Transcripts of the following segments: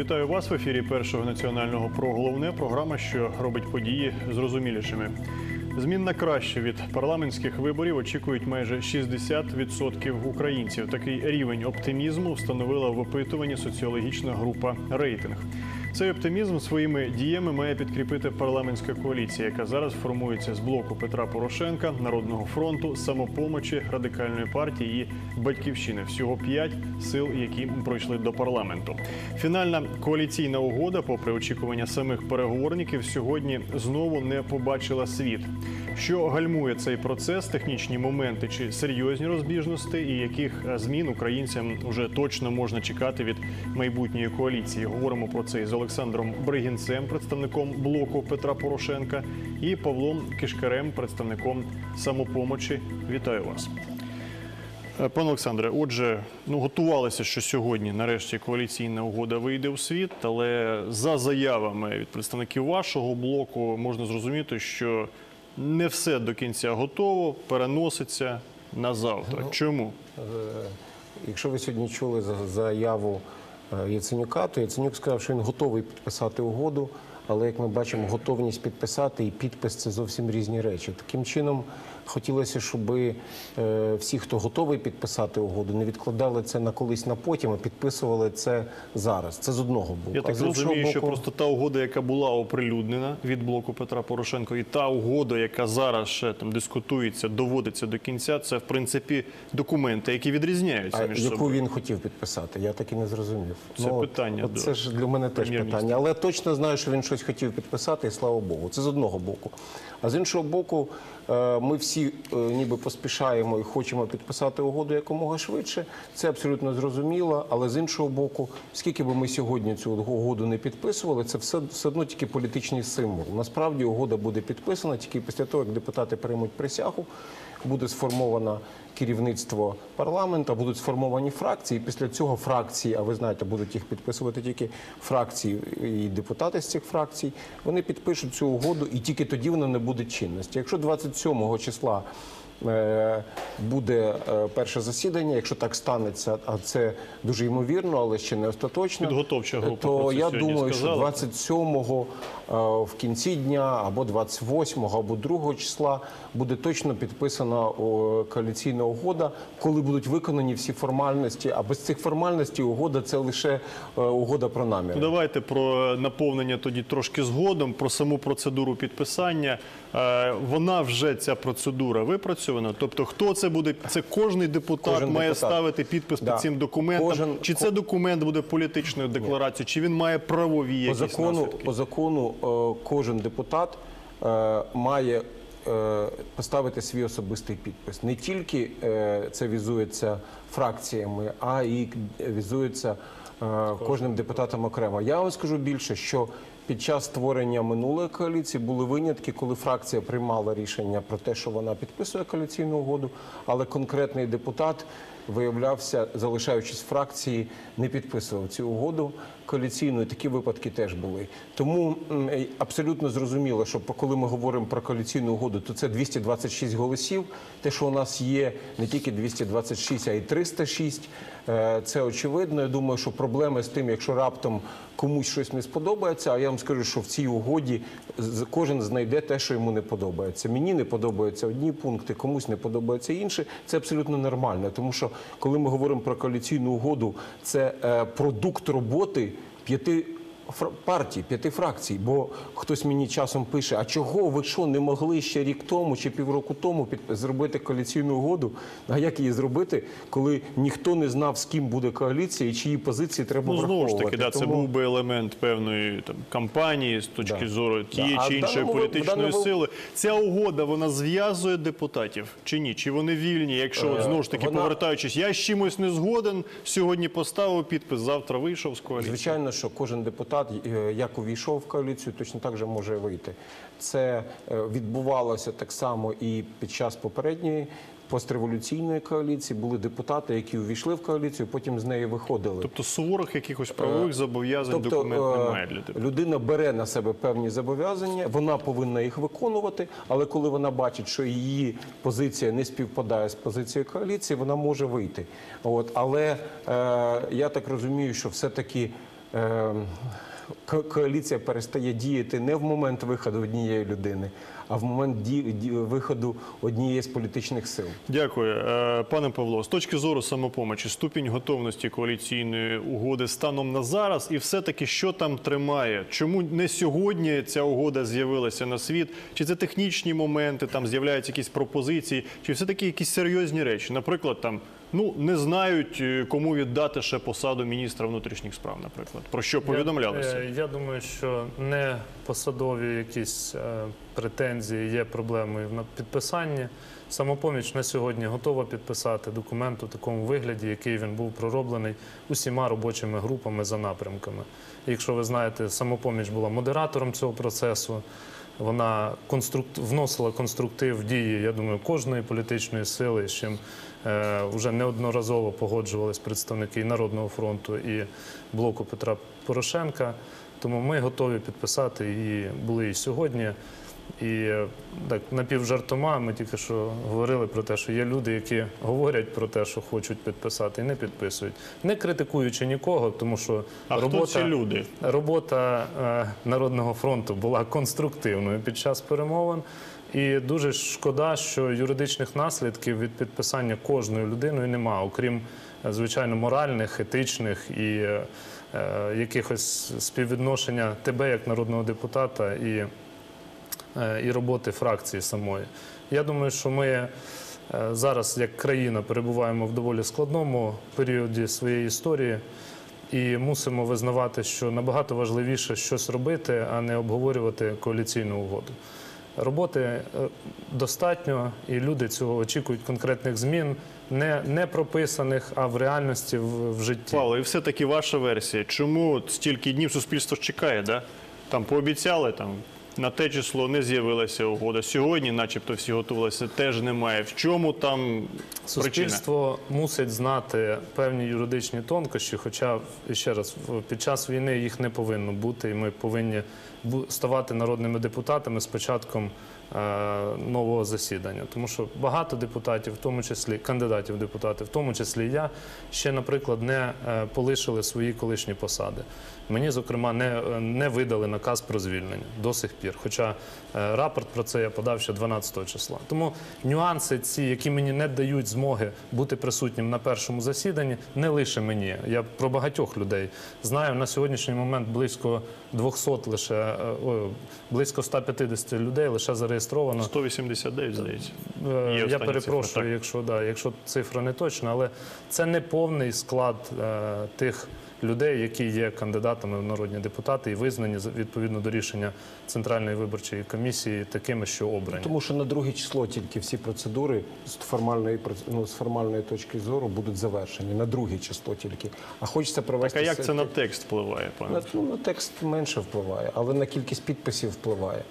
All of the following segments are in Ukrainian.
Вітаю вас в ефірі першого національного про головне. Програма, що робить події зрозумілішими. Змін на краще від парламентських виборів очікують майже 60% українців. Такий рівень оптимізму встановила в опитуванні соціологічна група рейтинг. Цей оптимізм своїми діями має підкріпити парламентська коаліція, яка зараз формується з блоку Петра Порошенка, Народного фронту, самопомочі, радикальної партії і батьківщини. Всього п'ять сил, які пройшли до парламенту. Фінальна коаліційна угода, попри очікування самих переговорників, сьогодні знову не побачила світ. Що гальмує цей процес, технічні моменти чи серйозні розбіжності, і яких е, змін українцям вже точно можна чекати від майбутньої коаліції? Говоримо про це із Олександром Бригінцем, представником блоку Петра Порошенка, і Павлом Кишкарем, представником самопомочі. Вітаю вас. Е, Пане Олександре, отже, ну готувалися, що сьогодні нарешті коаліційна угода вийде у світ, але за заявами від представників вашого блоку можна зрозуміти, що не все до кінця готово, переноситься на завтра. Чому? Е, Якщо ви сьогодні чули заяву Яценюка, то Яценюк сказав, що він готовий підписати угоду, але як ми бачимо, готовність підписати і підпис це зовсім різні речі. Таким чином, хотілося, щоб е, всі, хто готовий підписати угоду, не відкладали це на колись на потім, а підписували це зараз. Це з одного боку. Я так зрозумію, що просто та угода, яка була оприлюднена від блоку Петра Порошенко, і та угода, яка зараз ще там дискутується, доводиться до кінця, це в принципі документи, які відрізняються А між яку собою. він хотів підписати? Я так і не зрозумів. Це от- питання От до це ж для мене теж питання. Але точно знаю, що він щось хотів підписати, і слава Богу. Це з одного боку. А з іншого боку, ми всі е, ніби поспішаємо і хочемо підписати угоду якомога швидше. Це абсолютно зрозуміло. Але з іншого боку, скільки би ми сьогодні цю угоду не підписували, це все, все одно тільки політичний символ. Насправді угода буде підписана тільки після того, як депутати приймуть присягу, буде сформовано керівництво парламенту, будуть сформовані фракції. Після цього фракції, а ви знаєте, будуть їх підписувати тільки фракції і депутати з цих фракцій. Вони підпишуть цю угоду, і тільки тоді вона не буде чинності. Якщо 27 числа. Е, Буде е, перше засідання, якщо так станеться, а це дуже ймовірно, але ще не остаточно. Підготовча група То я думаю, що сказала. 27-го е, в кінці дня або 28-го, або 2 числа буде точно підписана коаліційна угода, коли будуть виконані всі формальності. А без цих формальностей угода це лише угода про наміри. Ну, Давайте про наповнення тоді трошки згодом, про саму процедуру підписання. Вона вже ця процедура випрацьована. Тобто, хто це буде? Це кожний депутат Кожен має депутат. ставити підпис Да. під цим документом. Кожен- Чи це документ буде політичною декларацією, чи він має правові По закону, наслідки? по закону е, кожен депутат е, має е, поставити свій особистий підпис. Не тільки це візується фракціями, а і візується кожним депутатом окремо. Я вам скажу більше, що під час створення минулої коаліції були винятки, коли фракція приймала рішення про те, що вона підписує коаліційну угоду, але конкретний депутат виявлявся, залишаючись в фракції, не підписував цю угоду коаліційну. Такі випадки теж були. Тому е, абсолютно зрозуміло, що коли ми говоримо про коаліційну угоду, то це 226 голосів. Те, що у нас є не тільки 226, а й 306, е, це очевидно. Я думаю, що проблеми з тим, якщо раптом комусь щось не сподобається, а я вам скажу, що в цій угоді кожен знайде те, що йому не подобається. Мені не подобаються одні пункти, комусь не подобаються інші. Це абсолютно нормально, тому що коли ми говоримо про коаліційну угоду, це е, продукт роботи п'яти. Партій, п'яти фракцій, бо хтось мені часом пише: а чого ви що не могли ще рік тому чи півроку тому під зробити коаліційну угоду? А як її зробити, коли ніхто не знав, з ким буде коаліція і чиї позиції треба Ну, знову ж таки, да, це був би елемент певної там кампанії з точки Да. зору тієї Да. Чи іншої даному- політичної даному- сили. Ця угода вона зв'язує депутатів чи ні? Чи вони вільні? Якщо от, знову ж таки Е, вона- повертаючись, я з чимось не згоден. Сьогодні поставив підпис, завтра вийшов з коаліції. Звичайно, що кожен депутат, е, як увійшов в коаліцію, точно так же може вийти. Це е, відбувалося так само і під час попередньої постреволюційної коаліції, були депутати, які увійшли в коаліцію, потім з неї виходили. Тобто суворих якихось правових зобов'язань документ е, немає для тебе. людина бере на себе певні зобов'язання, вона повинна їх виконувати, але коли вона бачить, що її позиція не співпадає з позицією коаліції, вона може вийти. От, але е, я так розумію, що все-таки. Е, ко- Коаліція перестає діяти не в момент виходу однієї людини, а в момент ді- виходу однієї з політичних сил. Дякую, Е, пане Павло. З точки зору самопомочі, ступінь готовності коаліційної угоди станом на зараз, і все-таки що там тримає? Чому не сьогодні ця угода з'явилася на світ? Чи це технічні моменти? Там з'являються якісь пропозиції, чи все таки якісь серйозні речі? Наприклад, там ну не знають е, кому віддати ще посаду міністра внутрішніх справ, наприклад, про що повідомлялося. Я, е, я думаю, що не посадові якісь е, претензії є проблемою на підписанні. Самопоміч на сьогодні готова підписати документ у такому вигляді, який він був пророблений усіма робочими групами за напрямками. І якщо ви знаєте, самопоміч була модератором цього процесу. Вона конструкт... вносила конструктив в дії, я думаю, кожної політичної сили, з чим вже неодноразово погоджувались представники і Народного фронту, і блоку Петра Порошенка. Тому ми готові підписати і були і сьогодні. І е, так напівжартома ми тільки що говорили про те, що є люди, які говорять про те, що хочуть підписати, і не підписують, не критикуючи нікого, тому що А робота хто ці люди? Робота е, Народного фронту була конструктивною під час перемовин. І дуже шкода, що юридичних наслідків від підписання кожною людиною немає, окрім е, звичайно моральних, етичних і е, е, якихось співвідношення тебе як народного депутата і, е, і роботи фракції самої. Я думаю, що ми е, зараз, як країна, перебуваємо в доволі складному періоді своєї історії. І мусимо визнавати, що набагато важливіше щось робити, а не обговорювати коаліційну угоду. Роботи е, достатньо, і люди цього очікують конкретних змін, не, не прописаних, а в реальності в, в житті. Павло, і все-таки ваша версія. Чому стільки днів суспільство чекає? Да? Там пообіцяли, там на те число не з'явилася угода. Сьогодні, начебто, всі готувалися, теж немає. В чому там? Суспільство мусить знати певні юридичні тонкощі, хоча ще раз під час війни їх не повинно бути, і ми повинні ставати народними депутатами з початком нового засідання. Тому що багато депутатів, в тому числі кандидатів в депутати, в тому числі я, ще, наприклад, не е, полишили свої колишні посади. Мені, зокрема, не, е, не видали наказ про звільнення до сих пір. Хоча е, рапорт про це я подав ще 12 числа. Тому нюанси ці, які мені не дають змоги бути присутнім на першому засіданні, не лише мені. Я про багатьох людей знаю на сьогоднішній момент близько 200 лише е, ой, близько 150 людей лише зареєстровано. 189, здається. Е, Є Я перепрошую, цифра, якщо да, якщо цифра не точна, але це не повний склад е, тих людей, які є кандидатами в народні депутати і визнані з- відповідно до рішення Центральної виборчої комісії такими, що обрані. Тому що на друге число тільки всі процедури з формальної ну, з формальної точки зору будуть завершені. На друге число тільки. А хочеться Так провести а як це на текст впливає, пане? на, ну, на текст менше впливає, але на кількість підписів впливає.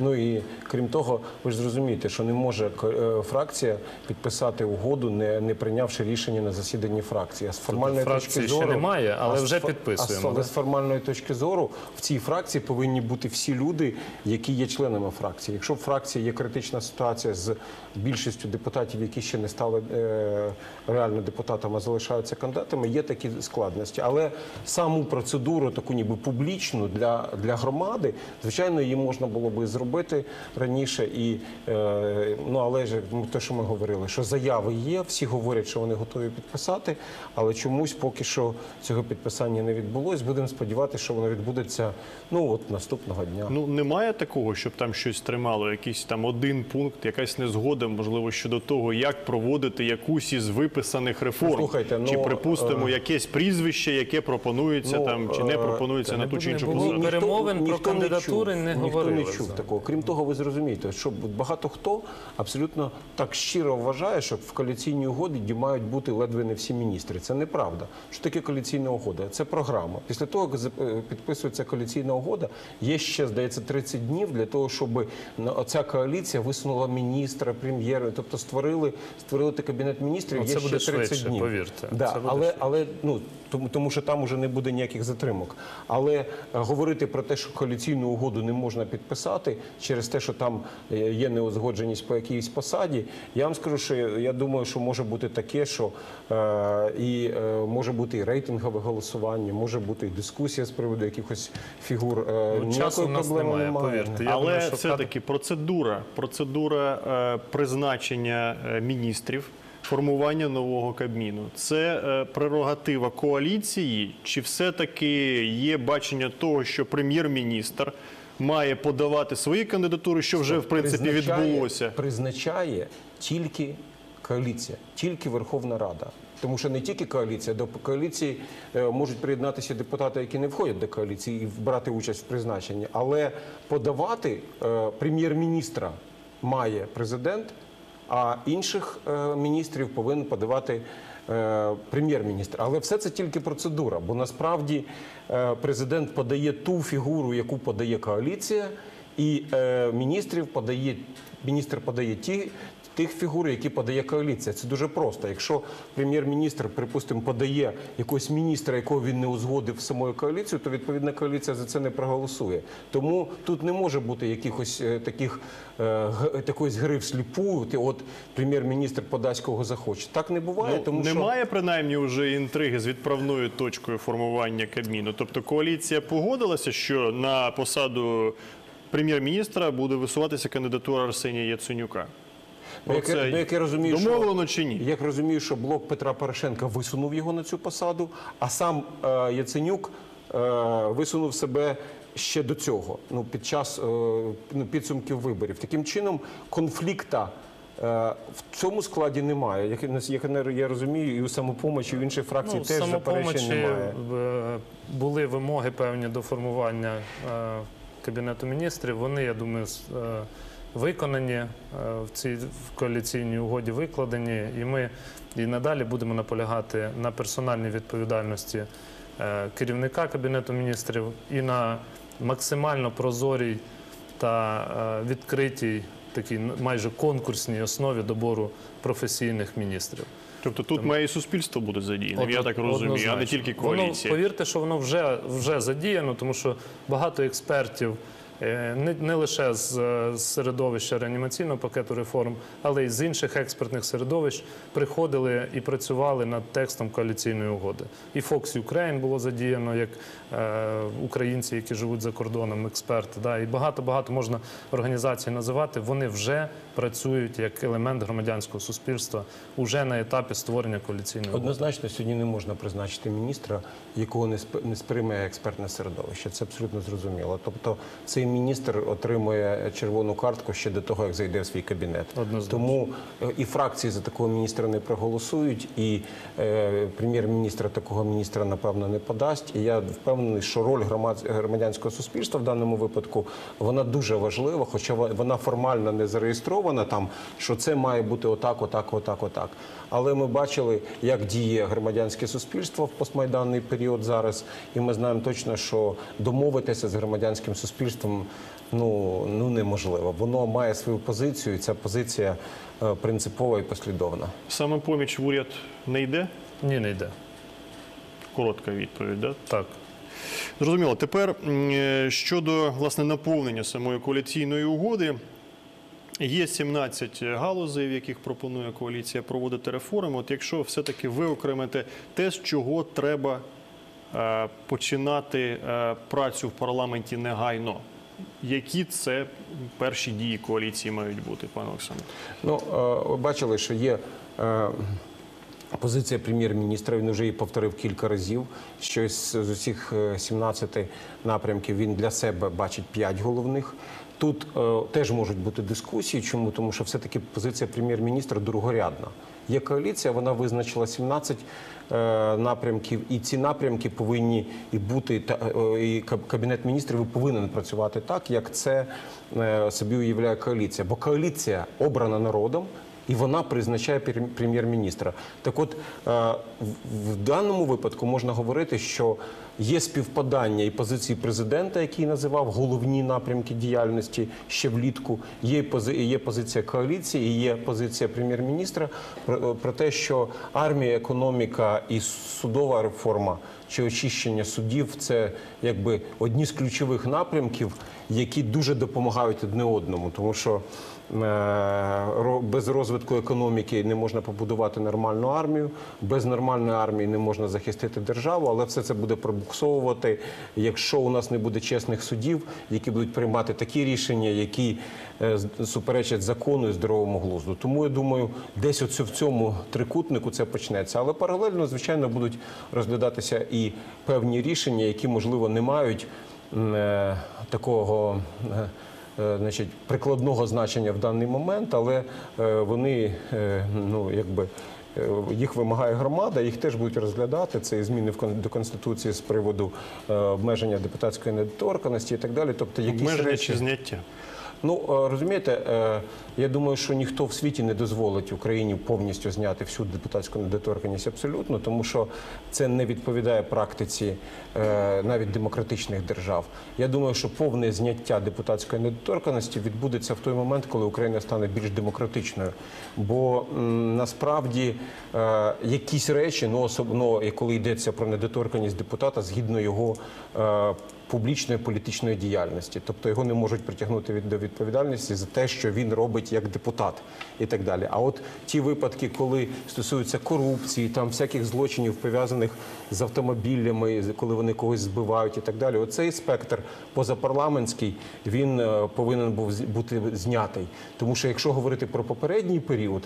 Ну і крім того, ви ж зрозумієте, що не може е, фракція підписати угоду, не, не прийнявши рішення на засіданні фракції. А з формальної Тут точки точки ще зору немає, але а вже підписуємо, з, але з формальної точки зору в цій фракції повинні бути всі люди, які є членами фракції. Якщо в фракції є критична ситуація з більшістю депутатів, які ще не стали е, реально депутатами, залишаються кандидатами, є такі складності. Але саму процедуру, таку ніби публічну для, для громади, звичайно, її можна було би зробити раніше. І е, ну але ж ну, те, що ми говорили, що заяви є, всі говорять, що вони готові підписати, але чомусь поки що цього підписання не відбулось. Будемо сподіватися, що воно відбудеться ну от наступного дня. Ну немає такого, щоб там щось тримало, якийсь там один пункт, якась незгода, можливо, щодо того, як проводити якусь із виписаних реформ. Слухайте, ну, чи припустимо е, якесь прізвище, яке пропонується ну, там, чи не е, пропонується та на ту чи іншу посаду. перемовин про ніхто не кандидатури чув, не ніхто не чув такого. Крім того, ви зрозумієте, що багато хто абсолютно так щиро вважає, що в коаліційній угоді мають бути ледве не всі міністри. Це неправда. Що таке коаліційна угода? Це програма. Після того, як е, підписується коаліційна угода, є ще, здається, 30 днів для того, щоб на- оця коаліція висунула міністра, прем'єра, тобто створили, створили той кабінет міністрів. Ну, є буде ще 30 швидше, днів. повірте. Да, Це буде але, швидше. але ну тому, тому що там уже не буде ніяких затримок. Але е, говорити про те, що коаліційну угоду не можна підписати через те, що там е, є неузгодженість по якійсь посаді, я вам скажу, що я, думаю, що може бути таке, що е, і е, може бути і рейтингове голосування, може бути і дискусія з приводу якихось фігур. Е, Ну, ніякої часу в нас проблеми немає, немає. повірте. Я Але думаю, що все-таки процедура, процедура е, призначення е, міністрів, формування нового кабміну це е, прерогатива коаліції, чи все-таки є бачення того, що прем'єр-міністр має подавати свої кандидатури, що вже в принципі відбулося? Призначає тільки коаліція, тільки Верховна Рада. Тому що не тільки коаліція, до коаліції е, можуть приєднатися депутати, які не входять до коаліції, і брати участь в призначенні. Але подавати прем'єр-міністра має президент, а інших е, міністрів повинен подавати е, прем'єр-міністр. Але все це тільки процедура, бо насправді е, президент подає ту фігуру, яку подає коаліція, і міністр подає ті. Тих фігур, які подає коаліція, це дуже просто. Якщо прем'єр-міністр, припустимо, подає якогось міністра, якого він не узгодив з самою коаліцією, то відповідна коаліція за це не проголосує. Тому тут не може бути якихось е, таких е, такої гри всліпу. От прем'єр-міністр подасть кого захоче. Так не буває, Ну, тому що немає принаймні вже інтриги з відправною точкою формування кабміну. Тобто коаліція погодилася, що на посаду прем'єр-міністра буде висуватися кандидатура Арсенія Яценюка. Ну, як, ну, як я розумію, що- домовлено чи ні? Як розумію, що блок Петра Порошенка висунув його на цю посаду, а сам е, Яценюк е, висунув себе ще до цього, ну під час е, ну, підсумків виборів. Таким чином, конфлікта. е, В цьому складі немає. Як, як я розумію, і у самопомочі, і в інших фракцій Ну, теж заперечень немає. е, були вимоги певні до формування е, кабінету міністрів. Вони, я думаю, е, виконані е, в цій в коаліційній угоді, викладені, і ми і надалі будемо наполягати на персональній відповідальності е, керівника кабінету міністрів і на максимально прозорій та е, відкритій такій майже конкурсній основі добору професійних міністрів. Тобто тут має і суспільство буде задіяне, я так розумію, а не Однозначно. тільки Воно, повірте, що воно вже, вже задіяно, тому що багато експертів. Е, Не, не лише з, з середовища реанімаційного пакету реформ, але й з інших експертних середовищ приходили і працювали над текстом коаліційної угоди. І Fox Ukraine було задіяно як е, українці, які живуть за кордоном, експерти. Да, і багато багато можна організацій називати. Вони вже працюють як елемент громадянського суспільства уже на етапі створення коаліційної угоди. Однозначно сьогодні не можна призначити міністра, якого не сп- не сприйме експертне середовище. Це абсолютно зрозуміло. Тобто цей міністр отримує червону картку ще до того, як зайде в свій кабінет. Однозначно. Тому е, і фракції за такого міністра не проголосують, і е, прем'єр-міністр такого міністра напевно не подасть. І я впевнений, що роль громад- громадянського суспільства в даному випадку вона дуже важлива, хоча вона формально не зареєстрована там, що це має бути отак, отак, отак, отак. Але ми бачили, як діє громадянське суспільство в постмайданний період зараз, і ми знаємо точно, що домовитися з громадянським суспільством ну, ну неможливо. Воно має свою позицію, і ця позиція е, принципова і послідовна. Саме поміч в уряд не йде? Ні, не йде. Коротка відповідь, да? Так. Зрозуміло. Тепер е, щодо власне наповнення самої коаліційної угоди. Є 17 галузей, в яких пропонує коаліція проводити реформи. От якщо все-таки виокремити те, з чого треба е, починати е, працю в парламенті негайно, які це перші дії коаліції мають бути, пане Олександр? Ну, е, бачили, що є Позиція прем'єр-міністра він вже її повторив кілька разів. Що з, усіх е, 17 напрямків він для себе бачить 5 головних. Тут е, теж можуть бути дискусії. Чому? Тому що все-таки позиція прем'єр-міністра другорядна. Є коаліція, вона визначила 17 е, напрямків, і ці напрямки повинні і бути та е, і кабінет міністрів повинен працювати так, як це е, собі уявляє коаліція. Бо коаліція обрана народом. І вона призначає прем'єр-міністра. Так от е, в- даному випадку можна говорити, що є співпадання і позиції президента, який називав головні напрямки діяльності ще влітку. Є пози- є позиція коаліції, є позиція прем'єр-міністра про те, що армія, економіка і судова реформа чи очищення судів це якби одні з ключових напрямків, які дуже допомагають одне одному, тому що. Е, Без розвитку економіки не можна побудувати нормальну армію, без нормальної армії не можна захистити державу, але все це буде пробуксовувати, якщо у нас не буде чесних судів, які будуть приймати такі рішення, які е, суперечать закону і здоровому глузду. Тому я думаю, десь оце в цьому трикутнику це почнеться. Але паралельно, звичайно, будуть розглядатися і певні рішення, які можливо не мають е, такого. Е, значить, прикладного значення в даний момент, але е, вони е, ну якби. Їх вимагає громада, їх теж будуть розглядати. Це і зміни до конституції з приводу обмеження депутатської недоторканості і так далі. Тобто, якісь Обмеження речі... чи зняття? Ну е, розумієте, е, я думаю, що ніхто в світі не дозволить Україні повністю зняти всю депутатську недоторканність абсолютно, тому що це не відповідає практиці е, навіть демократичних держав. Я думаю, що повне зняття депутатської недоторканності відбудеться в той момент, коли Україна стане більш демократичною. Бо насправді якісь речі, ну особливо коли йдеться про недоторканність депутата, згідно його. Публічної політичної діяльності, тобто його не можуть притягнути від до відповідальності за те, що він робить як депутат і так далі. А от ті випадки, коли стосуються корупції, там всяких злочинів пов'язаних з автомобілями, коли вони когось збивають і так далі, оцей спектр позапарламентський він е, повинен був бути знятий. Тому що якщо говорити про попередній період,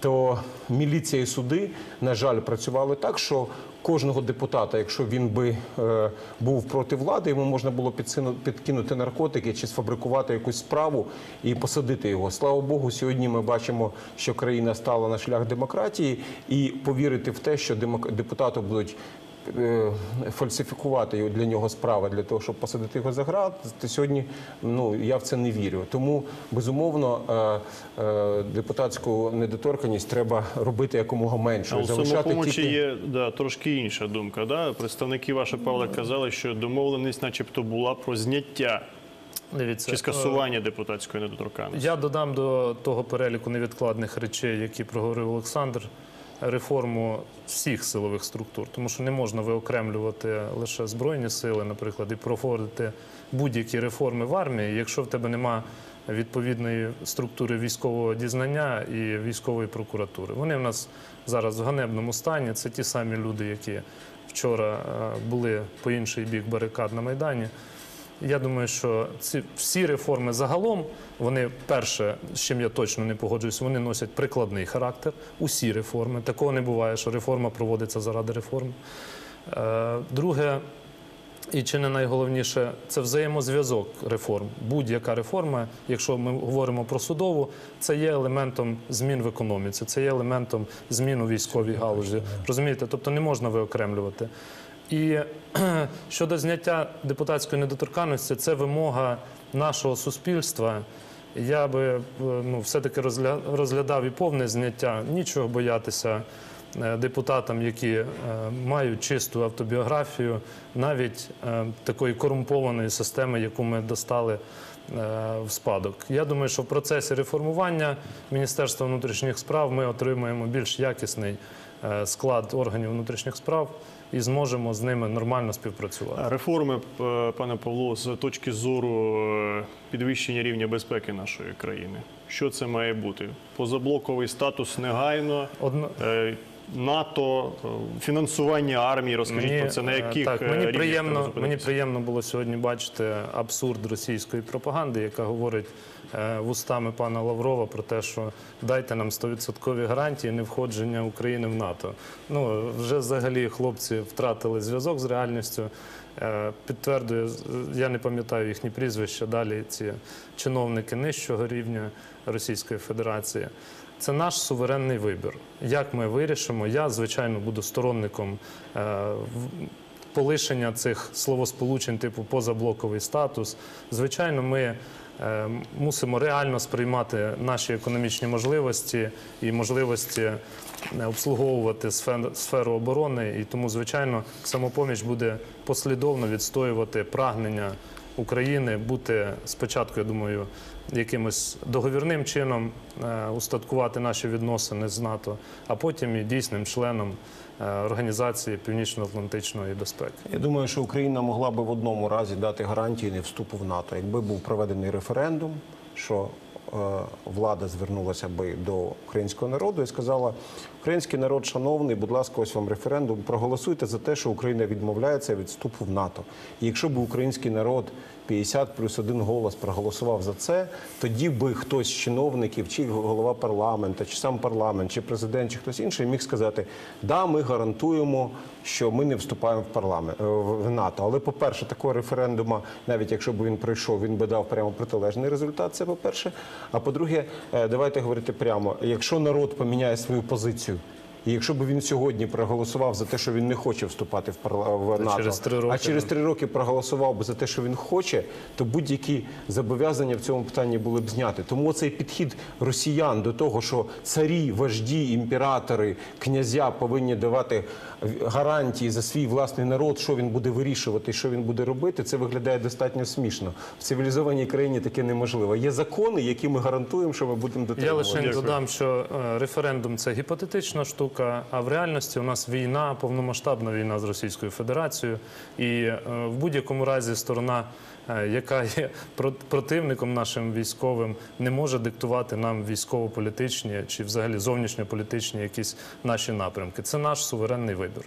то міліція і суди, на жаль, працювали так, що кожного депутата, якщо він би е, був проти влади, йому можна було підсину- підкинути наркотики чи сфабрикувати якусь справу і посадити його. Слава Богу, сьогодні ми бачимо, що країна стала на шлях демократії, і повірити в те, що депутати будуть. Е, Фальсифікувати його- для нього справи для того, щоб посадити його за град, то сьогодні ну я в це не вірю. Тому безумовно е, е, депутатську недоторканність треба робити якомога А меншою. у самопомочі є да, трошки інша думка. Да? Представники вашої Павла казали, що домовленість, начебто, була про зняття Дивіться, чи скасування депутатської недоторканності. Я додам до того переліку невідкладних речей, які проговорив Олександр, реформу всіх силових структур, тому що не можна виокремлювати лише збройні сили, наприклад, і проводити будь-які реформи в армії, якщо в тебе нема відповідної структури військового дізнання і військової прокуратури. Вони в нас зараз в ганебному стані. Це ті самі люди, які вчора е, були по інший бік барикад на Майдані. Я думаю, що ці всі реформи загалом, вони перше, з чим я точно не погоджуюся, вони носять прикладний характер. Усі реформи. Такого не буває, що реформа проводиться заради реформ. Е, Друге, і чи не найголовніше, це взаємозв'язок реформ. Будь-яка реформа, якщо ми говоримо про судову, це є елементом змін в економіці, це є елементом змін у військовій галузі. Розумієте, тобто не можна виокремлювати. І щодо зняття депутатської недоторканності, це вимога нашого суспільства. Я би е, ну, все-таки розгля- розглядав і повне зняття. Нічого боятися е, депутатам, які е, мають чисту автобіографію, навіть такої корумпованої системи, яку ми достали в спадок. Я думаю, що в процесі реформування Міністерства внутрішніх справ ми отримаємо більш якісний склад органів внутрішніх справ і зможемо з ними нормально співпрацювати. Реформи, пане Павло, з точки зору е, підвищення рівня безпеки нашої країни. Що це має бути? Позаблоковий статус негайно, Одно... е, НАТО, е, фінансування армії. Розкажіть про це на е, яких так, е, мені приємно, мені приємно було сьогодні бачити абсурд російської пропаганди, яка говорить е, вустами пана Лаврова про те, що дайте нам 100% гарантії не входження України в НАТО. Ну вже взагалі хлопці втратили зв'язок з реальністю. Е, Підтвердує, я не пам'ятаю їхні прізвища. Далі ці чиновники нижчого рівня Російської Федерації. Це наш суверенний вибір. Як ми вирішимо? Я, звичайно, буду сторонником е, полишення цих словосполучень, типу позаблоковий статус. Звичайно, ми е, мусимо реально сприймати наші економічні можливості і можливості е, обслуговувати сферу оборони. І тому, звичайно, самопоміч буде послідовно відстоювати прагнення України бути спочатку, я думаю, якимось договірним чином е, устаткувати наші відносини з НАТО, а потім і дійсним членом е, Організації Північно-Атлантичної безпеки. Я думаю, що Україна могла би в одному разі дати гарантії не вступу в НАТО, якби був проведений референдум, що е, влада звернулася би до українського народу і сказала: Український народ, шановний, будь ласка, ось вам референдум. Проголосуйте за те, що Україна відмовляється від вступу в НАТО. І якщо б український народ 50 плюс один голос проголосував за це, тоді би хтось з чиновників, чи голова парламенту, чи сам парламент, чи президент, чи хтось інший міг сказати: да, ми гарантуємо, що ми не вступаємо в парламент в НАТО. Але, по-перше, такого референдуму, навіть якщо б він пройшов, він би дав прямо протилежний результат. Це по-перше. А по-друге, е, давайте говорити прямо: якщо народ поміняє свою позицію. І якщо б він сьогодні проголосував за те, що він не хоче вступати в парла в НАТО, через роки, а через три роки проголосував би за те, що він хоче, то будь-які зобов'язання в цьому питанні були б зняти. Тому цей підхід росіян до того, що царі, вожді, імператори, князя повинні давати гарантії за свій власний народ, що він буде вирішувати, що він буде робити, це виглядає достатньо смішно. В цивілізованій країні таке неможливо. Є закони, які ми гарантуємо, що ми будемо Я лише додам, що е, референдум це гіпотетична штука, а в реальності у нас війна, повномасштабна війна з Російською Федерацією, і е, в будь-якому разі сторона, яка є про- противником нашим військовим, не може диктувати нам військово-політичні чи взагалі зовнішньополітичні якісь наші напрямки. Це наш суверенний вибір.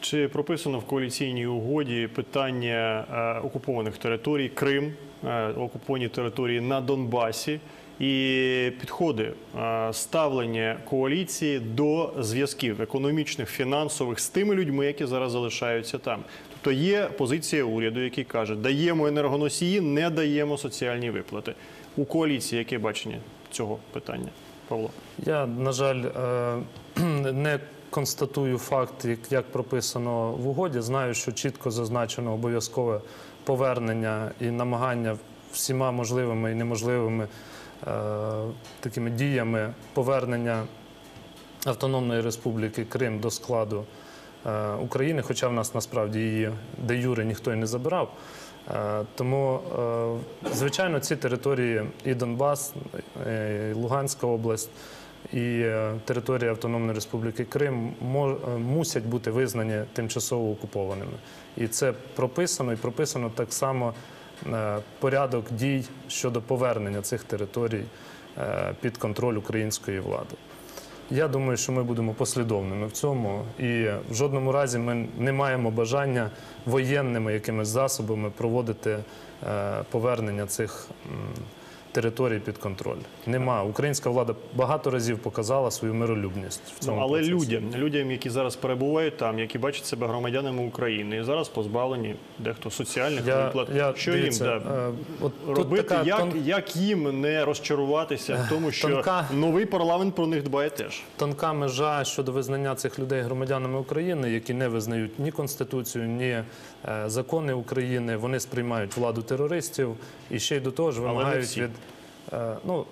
Чи прописано в коаліційній угоді питання е, окупованих територій, Крим, е, окуповані території на Донбасі і підходи е, ставлення коаліції до зв'язків економічних, фінансових з тими людьми, які зараз залишаються там? Тобто є позиція уряду, який каже, даємо енергоносії, не даємо соціальні виплати. У коаліції яке бачення цього питання, Павло? Я, на жаль, е, не констатую факт, як, прописано в угоді. Знаю, що чітко зазначено обов'язкове повернення і намагання всіма можливими і неможливими е, такими діями повернення Автономної Республіки Крим до складу України, хоча в нас насправді її де юре ніхто і не забирав. Е, Тому, е, звичайно, ці території і Донбас, е, і Луганська область, і е, територія Автономної Республіки Крим е, мусять бути визнані тимчасово окупованими. І це прописано, і прописано так само е, порядок дій щодо повернення цих територій е, під контроль української влади. Я думаю, що ми будемо послідовними в цьому, і в жодному разі ми не маємо бажання воєнними якимись засобами проводити е, повернення цих м, територій під контроль. Нема. Українська влада багато разів показала свою миролюбність в цьому Ну, але процесі. людям, людям, які зараз перебувають там, які бачать себе громадянами України, і зараз позбавлені дехто соціальних Я, виплат. я, що дивіться, їм да, е, от робити? така як, тон- як їм не розчаруватися в тому, що тонка- новий парламент про них дбає теж? тонка межа щодо визнання цих людей громадянами України, які не визнають ні конституцію, ні е, закони України. Вони сприймають владу терористів і ще й до того ж вимагають від ну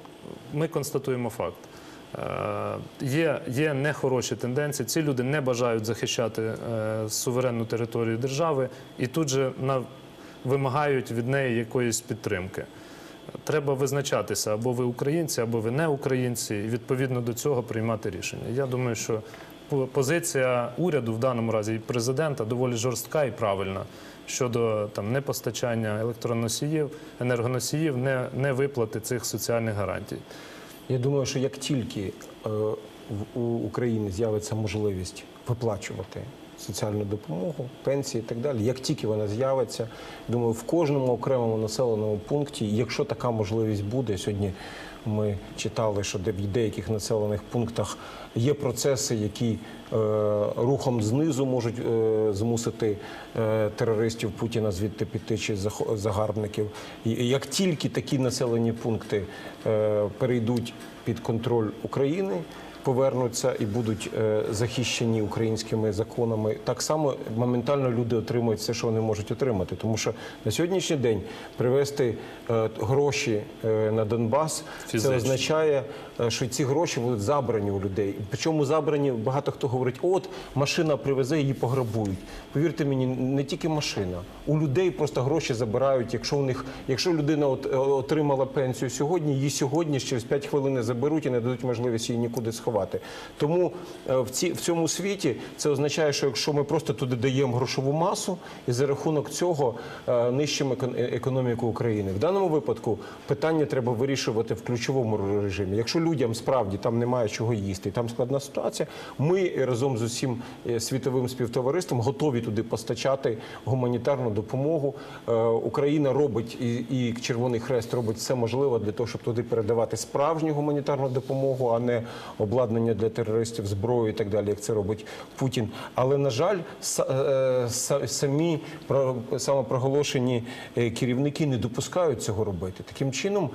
ми констатуємо факт. Е, Є, є нехороші тенденції. Ці люди не бажають захищати е, суверенну територію держави і тут же на, вимагають від неї якоїсь підтримки. Треба визначатися, або ви українці, або ви не українці, і відповідно до цього приймати рішення. Я думаю, що позиція уряду в даному разі і президента доволі жорстка і правильна щодо там непостачання електроносіїв, енергоносіїв, не, не виплати цих соціальних гарантій. Я думаю, що як тільки е, у України з'явиться можливість виплачувати соціальну допомогу, пенсії і так далі. Як тільки вона з'явиться, думаю, в кожному окремому населеному пункті, якщо така можливість буде, сьогодні ми читали, що в деяких населених пунктах є процеси, які е, рухом знизу можуть е, змусити е, терористів Путіна звідти піти чи загарбників. І як тільки такі населені пункти е, перейдуть під контроль України, повернуться і будуть е, захищені українськими законами, так само моментально люди отримують все, що вони можуть отримати. Тому що на сьогоднішній день привезти е, гроші е, на Донбас Фізично. це означає, що ці гроші будуть забрані у людей. Причому забрані багато хто говорить: от машина привезе, її пограбують. Повірте мені, не тільки машина. У людей просто гроші забирають. Якщо у них, якщо людина от, е, отримала пенсію сьогодні, її сьогодні через 5 хвилин заберуть і не дадуть можливість її нікуди сховати. Тому е, в, ці, в цьому світі це означає, що якщо ми просто туди даємо грошову масу і за рахунок цього е, нищимо екон- е, економіку України. В даному випадку питання треба вирішувати в ключовому режимі. Якщо людям справді там немає чого їсти, там складна ситуація, ми разом з усім е, світовим співтовариством готові туди постачати гуманітарну допомогу. Е, Україна робить і, Червоний Хрест робить все можливе для того, щоб туди передавати справжню гуманітарну допомогу, а не обладнання для терористів, зброю і так далі, як це робить Путін. Але на жаль, е, са- самі про- самопроголошені керівники не допускають цього робити. Таким чином,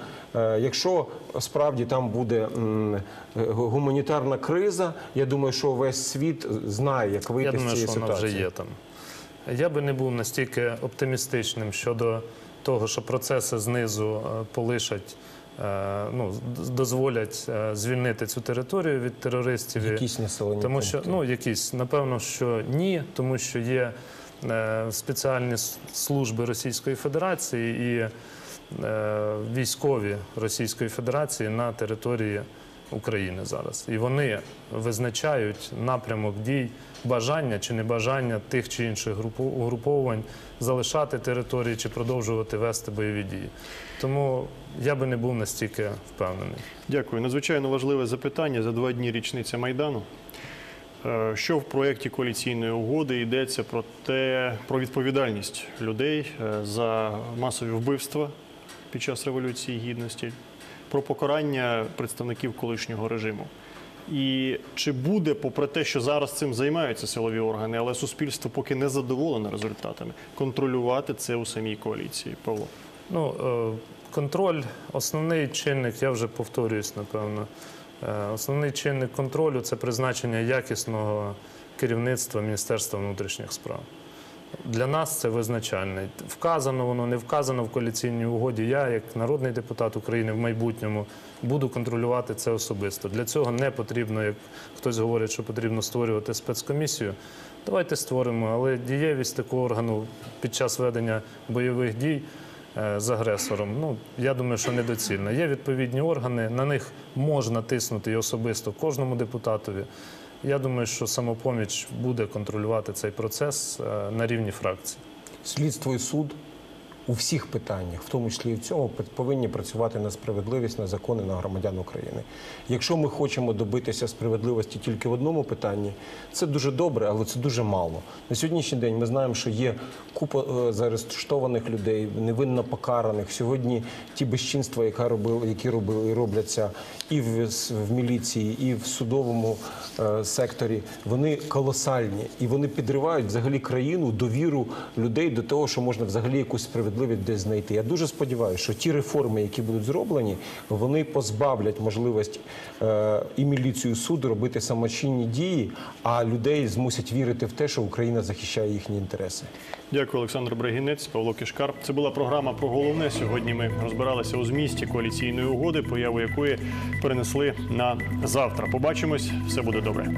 якщо справді там буде е, гуманітарна криза, я думаю, що весь світ знає, як вийти Я думаю, з що цієї вона вже є там. Я би не був настільки оптимістичним щодо того, що процеси знизу е, полишать, е, ну, дозволять звільнити цю територію від терористів. Якісь населені Тому що пункти. ну якісь, напевно, що ні, тому що є е, спеціальні служби Російської Федерації і військові Російської Федерації на території України зараз. І вони визначають напрямок дій, бажання чи небажання тих чи інших угруповань залишати території чи продовжувати вести бойові дії. Тому я би не був настільки впевнений. Дякую. Надзвичайно важливе запитання за два дні річниця Майдану. Е, Що в проєкті коаліційної угоди йдеться про те, про відповідальність людей е, за масові вбивства під час Революції Гідності, про покарання представників колишнього режиму. І чи буде, попри те, що зараз цим займаються силові органи, але суспільство поки не задоволене результатами, контролювати це у самій коаліції? Павло. Ну, е, контроль, основний чинник, я вже повторююсь, напевно. Е, Основний чинник контролю це призначення якісного керівництва Міністерства внутрішніх справ. Для нас це визначальне. Вказано воно, не вказано в коаліційній угоді. Я, як народний депутат України в майбутньому, буду контролювати це особисто. Для цього не потрібно, як хтось говорить, що потрібно створювати спецкомісію. Давайте створимо, але дієвість такого органу під час ведення бойових дій е, з агресором, ну я думаю, що недоцільно. Є відповідні органи, на них можна тиснути і особисто кожному депутатові. Я думаю, що самопоміч буде контролювати цей процес е, на рівні фракції. Слідство і суд у всіх питаннях, в тому числі і в цьому, повинні працювати на справедливість, на закони, на громадян України. Якщо ми хочемо добитися справедливості тільки в одному питанні, це дуже добре, але це дуже мало. На сьогоднішній день ми знаємо, що є купа е, заарештованих людей, невинно покараних. Сьогодні ті безчинства, яка робили, які робили робляться і в, в міліції, і в судовому е, секторі, вони колосальні і вони підривають взагалі країну, довіру людей до того, що можна взагалі якусь справедливість десь знайти. Я дуже сподіваюся, що ті реформи, які будуть зроблені, вони позбавлять можливість е, і міліцію, суду робити самочинні дії, а людей змусять вірити в те, що Україна захищає їхні інтереси. Дякую, Олександр Брагінець, Павло Кишкар. Це була програма про головне. Сьогодні ми розбиралися у змісті коаліційної угоди, появу якої перенесли на завтра. Побачимось, все буде добре.